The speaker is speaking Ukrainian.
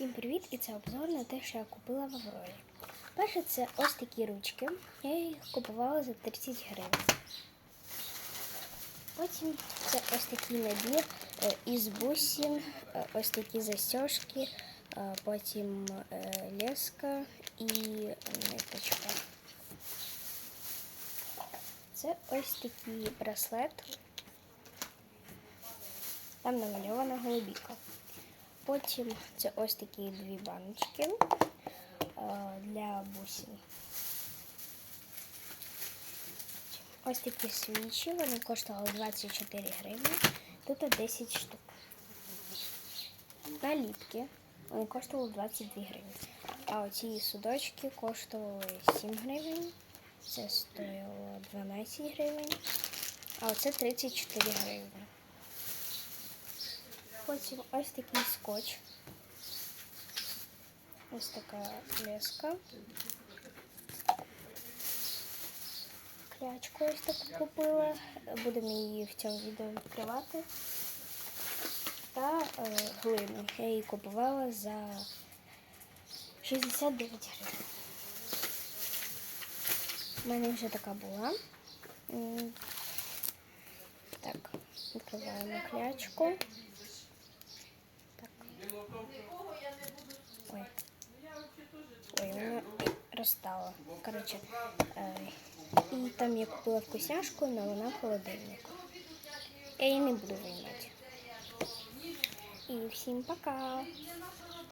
Всім привіт! І це обзор на те, що я купила в Аврорі. Перше, це ось такі ручки. Я їх купувала за 30 гривень. Потім це ось такий набір е, із бусин, е, ось такі застежки, е, потім леска і ниточка. Це ось такий браслет. Там намальована голубіка. Потім це ось такі дві баночки е, для бусин. Ось такі свічі, вони коштували 24 гривні, тут 10 штук. Наліпки, вони коштували 22 гривні. А оці судочки коштували 7 гривень, це стоїло 12 гривень, а оце 34 гривні. Потім ось такий скотч. Ось така леска. Клячку ось таку купила. Будемо її в цьому відео відкривати. Та е, глину. Я її купувала за 69 гривень. У мене вже така була. Так, відкриваємо клячку. розстала. Коротше, е, і там я купила вкусняшку, але вона в холодильнику. Я її не буду виймати. І всім пока!